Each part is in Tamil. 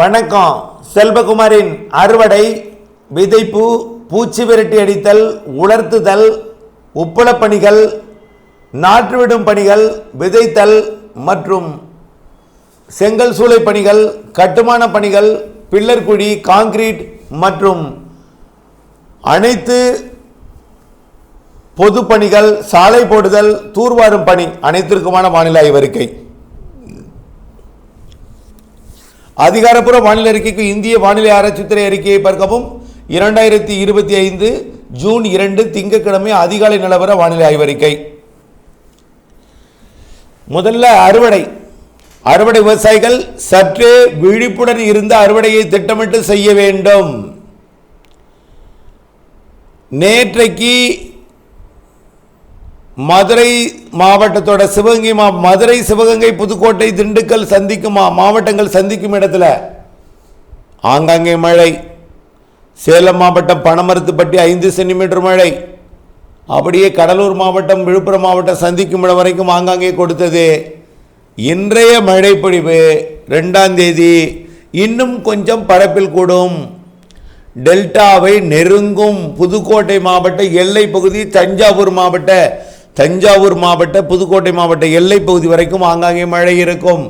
வணக்கம். செல்வகுமாரின் அறுவடை விதைப்பு பூச்சி விரட்டி அடித்தல் உலர்த்துதல் உப்பளப் பணிகள் நாற்றுவிடும் பணிகள் விதைத்தல் மற்றும் செங்கல் சூளை பணிகள் கட்டுமான பணிகள் பில்லர் குழி காங்கிரீட் மற்றும் அனைத்து பொது பணிகள் சாலை போடுதல் தூர்வாரும் பணி அனைத்திற்குமான வானிலை ஆய்வறிக்கை. அதிகாரப்பூர்வ வானிலை அறிக்கைக்கு இந்திய வானிலை ஆராய்ச்சித்துறை அறிக்கையை பார்க்கவும். இரண்டாயிரத்தி இருபத்தி ஐந்து ஜூன் இரண்டு திங்கட்கிழமை அதிகாலை நிலவர வானிலை ஆய்வறிக்கை முதல்ல அறுவடை. அறுவடை விவசாயிகள் சற்றே விழிப்புடன் இருந்து அறுவடையை திட்டமிட்டு செய்ய வேண்டும். நேற்றைக்கு மதுரை மாவட்டத்தோட சிவகங்கை மா மதுரை சிவகங்கை புதுக்கோட்டை திண்டுக்கல் சந்திக்கும் மா- மாவட்டங்கள் சந்திக்கும் இடத்துல ஆங்காங்கே மழை சேலம் மாவட்டம் பனமரத்துப்பட்டி ஐந்து சென்டிமீட்டர் மழை அப்படியே கடலூர் மாவட்டம் விழுப்புரம் மாவட்டம் சந்திக்கும் இடம் வரைக்கும் ஆங்காங்கே கொடுத்தது. இன்றைய மழைப்பொழிவு ரெண்டாம் தேதி இன்னும் கொஞ்சம் பரப்பில் கூடும். டெல்டாவை நெருங்கும் புதுக்கோட்டை மாவட்ட எல்லை பகுதி தஞ்சாவூர் மாவட்ட தஞ்சாவூர் மாவட்ட புதுக்கோட்டை மாவட்ட எல்லை பகுதி வரைக்கும் ஆங்காங்கே மழை இருக்கும்.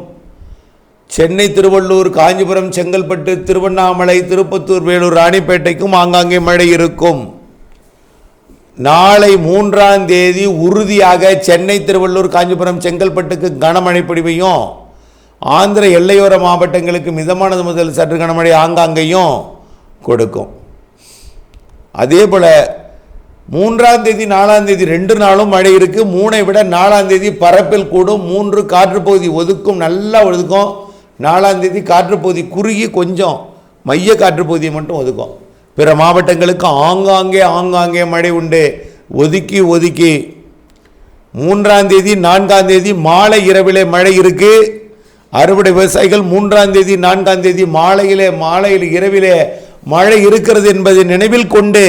சென்னை திருவள்ளூர் காஞ்சிபுரம் செங்கல்பட்டு திருவண்ணாமலை திருப்பத்தூர் வேலூர் ராணிப்பேட்டைக்கும் ஆங்காங்கே மழை இருக்கும். நாளை மூன்றாம் தேதி உறுதியாக சென்னை திருவள்ளூர் காஞ்சிபுரம் செங்கல்பட்டுக்கு கனமழை பொழிவையும் ஆந்திர எல்லையோர மாவட்டங்களுக்கு மிதமானது முதல் சற்று கனமழை ஆங்காங்கேயும் கொடுக்கும். அதே போல் மூன்றாம் தேதி நாலாம் தேதி ரெண்டு நாளும் மழை இருக்கு. மூணை விட நாலாம் தேதி பரப்பில் கூடும். மூன்று காற்றுப்பகுதி ஒதுக்கும் நல்லா ஒதுக்கும். நாலாம் தேதி காற்றுப்பகுதி குறுகி கொஞ்சம் மைய காற்று பகுதியை மட்டும் ஒதுக்கும். பிற மாவட்டங்களுக்கு ஆங்காங்கே ஆங்காங்கே மழை உண்டு. ஒதுக்கி ஒதுக்கி. மூன்றாம் தேதி நான்காம் தேதி மாலை இரவிலே மழை இருக்கு. அறுவடை விவசாயிகள் மூன்றாம் தேதி நான்காம் தேதி மாலையிலே மாலையில் இரவிலே மழை இருக்கிறது என்பதை நினைவில் கொண்டு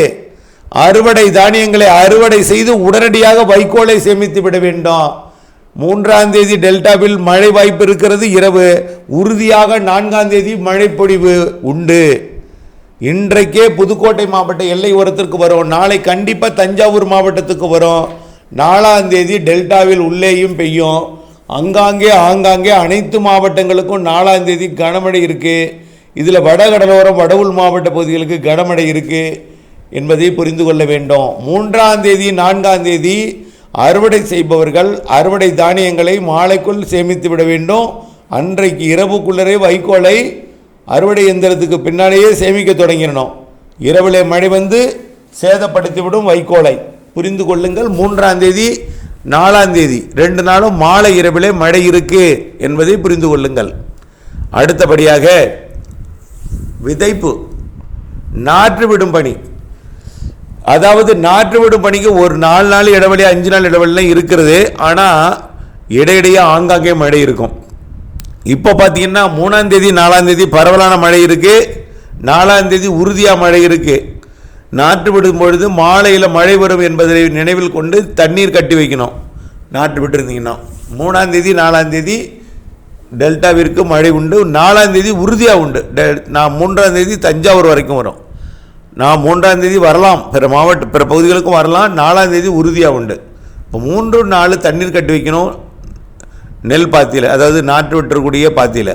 அறுவடை தானியங்களை அறுவடை செய்து உடனடியாக வைக்கோலை சேமித்து விட வேண்டும். மூன்றாம் தேதி டெல்டாவில் மழை வாய்ப்பு இருக்கிறது. இரவு உறுதியாக நான்காம் தேதி மழைப்பொழிவு உண்டு. இன்றைக்கே புதுக்கோட்டை மாவட்ட எல்லை ஓரத்திற்கு வரும். நாளை கண்டிப்பாக தஞ்சாவூர் மாவட்டத்துக்கு வரும். நாலாம் தேதி டெல்டாவில் உள்ளேயும் பெய்யும். அங்காங்கே ஆங்காங்கே அனைத்து மாவட்டங்களுக்கும் நாலாம் தேதி கனமழை இருக்குது இதில் வடகடலோரம் வடவுள் மாவட்ட பகுதிகளுக்கு கனமழை இருக்குது என்பதை புரிந்து கொள்ள வேண்டும். மூன்றாம் தேதி நான்காம் தேதி அறுவடை செய்பவர்கள் அறுவடை தானியங்களை மாலைக்குள் சேமித்து விட வேண்டும். அன்றைக்கு இரவுக்குள்ளரே வைக்கோலை அறுவடை எந்திரத்துக்கு பின்னாலேயே சேமிக்க தொடங்கிடணும். இரவிலே மழை வந்து சேதப்படுத்திவிடும் வைக்கோலை. புரிந்து கொள்ளுங்கள் மூன்றாம் தேதி நாலாம் தேதி ரெண்டு நாளும் மாலை இரவிலே மழை இருக்கு என்பதை புரிந்து கொள்ளுங்கள். அடுத்தபடியாக விதைப்பு நாற்று விடும் பணி. அதாவது நாற்று விடும் பணிக்கு ஒரு நாலு நாள் இடைவெளி அஞ்சு நாள் இடைவெளிலாம் இருக்கிறது. ஆனால் இடையிடையே ஆங்காங்கே மழை இருக்கும். இப்போ பார்த்தீங்கன்னா மூணாம் தேதி நாலாம் தேதி பரவலான மழை இருக்குது நாலாம் தேதி உறுதியாக மழை இருக்குது நாற்று விடும் பொழுது மாலையில் மழை வரும் என்பதை நினைவில் கொண்டு தண்ணீர் கட்டி வைக்கணும். நாற்று விட்டுருந்தீங்கன்னா. மூணாம் தேதி நாலாம் தேதி டெல்டாவிற்கு மழை உண்டு. நாலாம் தேதி உறுதியாக உண்டு. டெல் நான் மூன்றாம் தேதி தஞ்சாவூர் வரைக்கும் வரும். நான் மூன்றாம் தேதி வரலாம். பிற மாவட்ட பிற பகுதிகளுக்கும் வரலாம். நாலாம் தேதி உறுதியாக உண்டு. இப்போ மூன்று நாலு தண்ணீர் கட்டி வைக்கணும் நெல் பாத்தியில். அதாவது நாற்று விட்டுறக்கூடிய பாத்தியில்.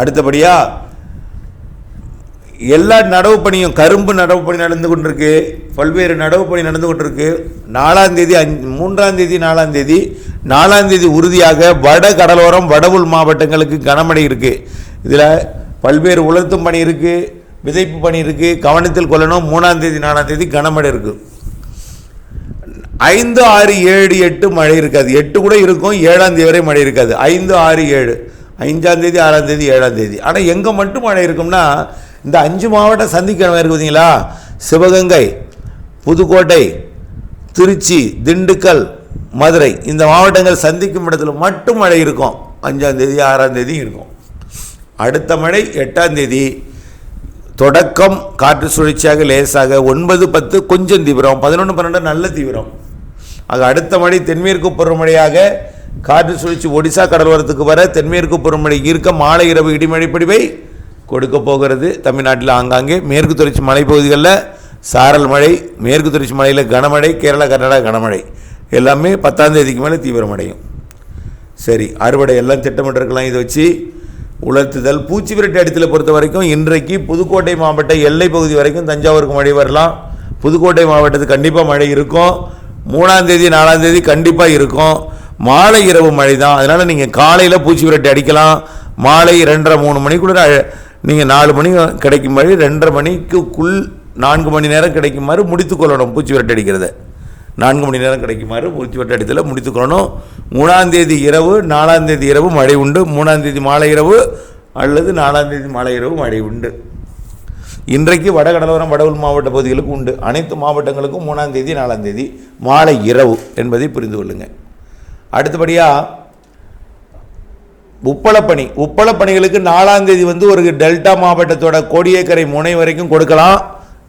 அடுத்தபடியாக எல்லா நடவு பணியும் கரும்பு நடவு பணி நடந்து கொண்டிருக்கு. பல்வேறு நடவு பணி நடந்து கொண்டிருக்கு. நாலாந்தேதி அஞ் மூன்றாந்தேதி நாலாந்தேதி நாலாந்தேதி உறுதியாக வட கடலோரம் வடவுள் மாவட்டங்களுக்கு கனமழை இருக்குது இதில் பல்வேறு உலர்த்தும் பணி இருக்குது விதைப்பு பணி இருக்குது கவனத்தில் கொள்ளணும். மூணாம் தேதி நாலாம் தேதி கனமழை இருக்குது ஐந்து ஆறு ஏழு எட்டு மழை இருக்காது. எட்டு கூட இருக்கும் ஏழாம் தேதி வரை மழை இருக்காது. ஐந்து ஆறு ஏழு. அஞ்சாம் தேதி ஆறாம் தேதி ஏழாம் தேதி. ஆனால் எங்கே மட்டும் மழை இருக்கும்னா இந்த அஞ்சு மாவட்டம் சந்திக்கிழமை இருக்கு பார்த்தீங்களா சிவகங்கை புதுக்கோட்டை திருச்சி திண்டுக்கல் மதுரை. இந்த மாவட்டங்கள் சந்திக்கும் இடத்துல மட்டும் மழை இருக்கும். அஞ்சாம் தேதி ஆறாம் தேதி இருக்கும். அடுத்த மழை எட்டாம் தேதி. தொடக்கம் காற்று சுழற்சியாக லேசாக ஒன்பது பத்து கொஞ்சம் தீவிரம் பதினொன்று பன்னெண்டு நல்ல தீவிரம். ஆக அடுத்த மழை தென்மேற்கு பருவமழையாக காற்று சுழற்சி ஒடிசா கடலோரத்துக்கு வர தென்மேற்கு பருவமழை இருக்க மாலை இரவு இடிமழை கொடுக்க போகிறது. தமிழ்நாட்டில் ஆங்காங்கே மேற்கு தொடர்ச்சி மலைப்பகுதிகளில் சாரல் மழை மேற்கு தொடர்ச்சி மலையில் கனமழை கேரளா கர்நாடகா கனமழை. எல்லாமே பத்தாம் தேதிக்கு மேலே தீவிரமடையும். சரி அறுவடை எல்லாம் திட்டமிட்டிருக்கலாம். இதை வச்சு உலர்த்துதல். பூச்சி விரட்டி அடித்தல் பொறுத்த வரைக்கும் இன்றைக்கு புதுக்கோட்டை மாவட்ட எல்லை பகுதி வரைக்கும் தஞ்சாவூருக்கு மழை வரலாம். புதுக்கோட்டை மாவட்டத்துக்கு கண்டிப்பாக மழை இருக்கும். மூணாம் தேதி நாலாம் தேதி கண்டிப்பாக இருக்கும். மாலை இரவு மழை தான். அதனால் நீங்கள் காலையில் பூச்சி விரட்டி அடிக்கலாம். மாலை ரெண்டரை மூணு மணிக்குள்ள நீங்கள் நாலு மணி கிடைக்கும் மழை ரெண்டரை மணிக்குள் நான்கு மணி நேரம் கிடைக்குமாறு முடித்துக்கொள்ளணும் பூச்சி விரட்டி அடிக்கிறத. நான்கு மணி நேரம் கிடைக்குமாறு பூர்த்தி விரட்டி அடித்தல மூணாந்தேதி இரவு நாலாந்தேதி இரவு மழை உண்டு. மூணாந்தேதி மாலை இரவு அல்லது நாலாந்தேதி மாலை இரவு மழை உண்டு. இன்றைக்கு வடகடலோரம் வடவுள் மாவட்ட பகுதிகளுக்கு உண்டு. அனைத்து மாவட்டங்களுக்கும் மூணாந்தேதி நாலாந்தேதி மாலை இரவு என்பதை புரிந்து கொள்ளுங்கள் அடுத்தபடியாக உப்பளப்பணி. உப்பளப்பணிகளுக்கு நாலாம் தேதி வந்து ஒரு டெல்டா மாவட்டத்தோட கோடியக்கரை முனை வரைக்கும் கொடுக்கலாம்.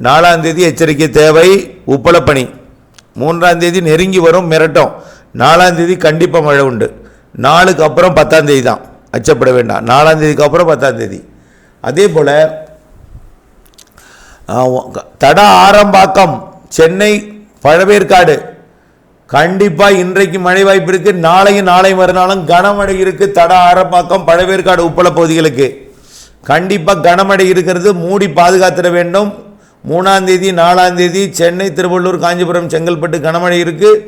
நாலாம் தேதி எச்சரிக்கை தேவை. உப்பளப்பணி. மூன்றாம் தேதி நெருங்கி வரும் மிரட்டும். நாலாம் தேதி கண்டிப்பாக மழை உண்டு. நாளுக்கு அப்புறம் பத்தாம் தேதி தான். அச்சப்பட வேண்டாம். நாலாம் தேதிக்கு அப்புறம் பத்தாம் தேதி. அதே போல் தட ஆரம்பாக்கம் சென்னை பழவேற்காடு. கண்டிப்பாக இன்றைக்கு மழை வாய்ப்பு இருக்குது நாளையும் நாளை மறுநாளும் கனமழை இருக்குது தட ஆரம்பாக்கம் பழவேற்காடு உப்பள பகுதிகளுக்கு. கண்டிப்பாக கனமழை இருக்கிறது. மூடி பாதுகாத்திட வேண்டும். மூணாந்தேதி நாலாந்தேதி சென்னை திருவள்ளூர் காஞ்சிபுரம் செங்கல்பட்டு கனமழை இருக்குது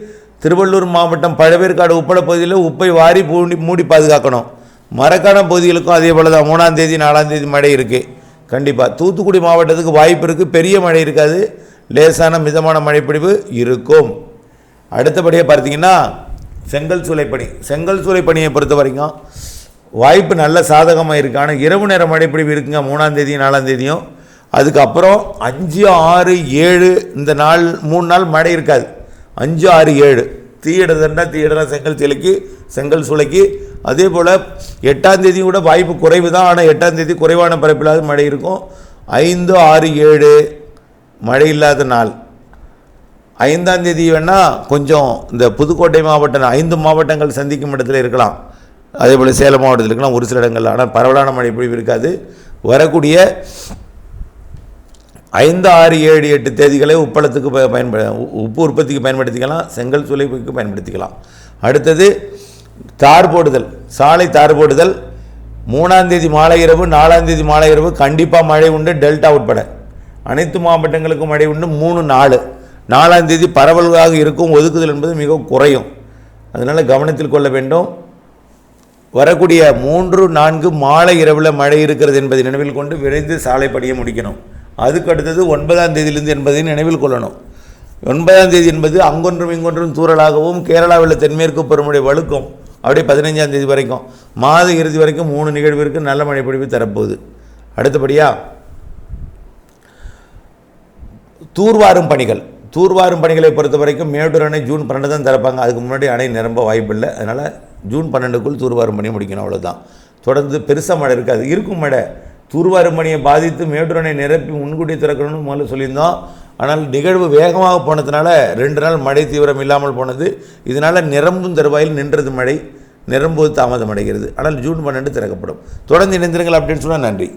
திருவள்ளூர் மாவட்டம் பழவேற்காடு உப்பள பகுதியில் உப்பை வாரி மூடி மூடி பாதுகாக்கணும். மரக்கான பகுதிகளுக்கும் அதே போல் தான் மூணாந்தேதி நாலாந்தேதி மழை இருக்குது கண்டிப்பாக தூத்துக்குடி மாவட்டத்துக்கு வாய்ப்பு இருக்குது பெரிய மழை இருக்காது. லேசான மிதமான மழைப்பிடிவு இருக்கும். அடுத்தபடியாக பார்த்தீங்கன்னா செங்கல் சூளைப்பணி. செங்கல் சூளைப்பணியை பொறுத்த வரைக்கும் வாய்ப்பு நல்ல சாதகமாக இருக்குது ஆனால் இரவு நேர மழைப்பிடிவு இருக்குங்க. மூணாம் நாலாந்தேதியும் அதுக்கப்புறம் அஞ்சு ஆறு ஏழு இந்த நாள் மூணு நாள் மழை இருக்காது. அஞ்சு ஆறு ஏழு. தீயிடுதுன்னா தீயிடலாம் செங்கல் சிலைக்கு செங்கல் சூளைக்கு. அதே போல் எட்டாம் தேதி கூட வாய்ப்பு குறைவு தான். ஆனால் எட்டாம் தேதி குறைவான பரப்பில்லாத மழை இருக்கும். ஐந்து ஆறு ஏழு மழை இல்லாத நாள். ஐந்தாம் தேதி வேணால் கொஞ்சம் இந்த புதுக்கோட்டை மாவட்டம் ஐந்து மாவட்டங்கள் சந்திக்கும் இடத்துல இருக்கலாம். அதே போல் சேலம் மாவட்டத்தில் இருக்கலாம் ஒரு சில இடங்கள் ஆனால் பரவலான மழை பொழிவு இருக்காது. வரக்கூடிய ஐந்து ஆறு ஏழு எட்டு தேதிகளை உப்பளத்துக்கு ப- பயன்ப உ- உப்பு உற்பத்திக்கு பயன்படுத்திக்கலாம் செங்கல் சுலைப்புக்கு பயன்படுத்திக்கலாம். அடுத்தது தார் போடுதல் சாலை தார் போடுதல். மூணாம் தேதி மாலை இரவு நாலாம் தேதி மாலை இரவு கண்டிப்பாக மழை உண்டு டெல்டா உட்பட. அனைத்து மாவட்டங்களுக்கும் மழை உண்டு மூணு நாலு. நாலாம் தேதி பரவலாக இருக்கும் ஒதுக்குதல் என்பது மிகவும் குறையும். அதனால் கவனத்தில் கொள்ள வேண்டும். வரக்கூடிய மூன்று நான்கு மாலை இரவில் மழை இருக்கிறது என்பதை நினைவில் கொண்டு விரைந்து சாலை பணியை முடிக்கணும். அதுக்கு அடுத்தது ஒன்பதாம் தேதியிலிருந்து என்பதை நினைவில் கொள்ளணும். ஒன்பதாம் தேதி என்பது அங்கொன்றும் இங்கொன்றும் தூரலாகவும் கேரளாவில் தென்மேற்கு பருவமழை வலுக்கும் அப்படியே பதினைஞ்சாம் தேதி வரைக்கும். மாத இறுதி வரைக்கும் மூணு நிகழ்விற்கு நல்ல மழை பொழிவு தரப்போகுது. அடுத்தபடியாக தூர்வாரும் பணிகள். தூர்வாரும் பணிகளை பொறுத்த வரைக்கும் மேட்டூர் அணை ஜூன் பன்னெண்டு தான் திறப்பாங்க. அதுக்கு முன்னாடி அணை நிரம்ப வாய்ப்பில்லை அதனால் ஜூன் பன்னெண்டுக்குள் தூர்வாரும் பணி முடிக்கணும் அவ்வளோதான் தொடர்ந்து பெருசாக மழை இருக்காது. இருக்கும் மழை. தூர்வாரும் அருமணியை பாதித்து மேட்டூர் அணை நிரப்பி முன்கூட்டி திறக்கணும்னு முதல்ல சொல்லியிருந்தோம். ஆனால் நிகழ்வு வேகமாக போனதுனால ரெண்டு நாள் மழை தீவிரம் இல்லாமல் போனது. இதனால் நிரம்பும் தருவாயில் நின்றது மழை நிரம்புவது தாமதம் அடைகிறது ஆனால் ஜூன் பன்னெண்டு திறக்கப்படும். தொடர்ந்து இணைந்திருங்கள் அப்படின்னு சொன்னால் நன்றி.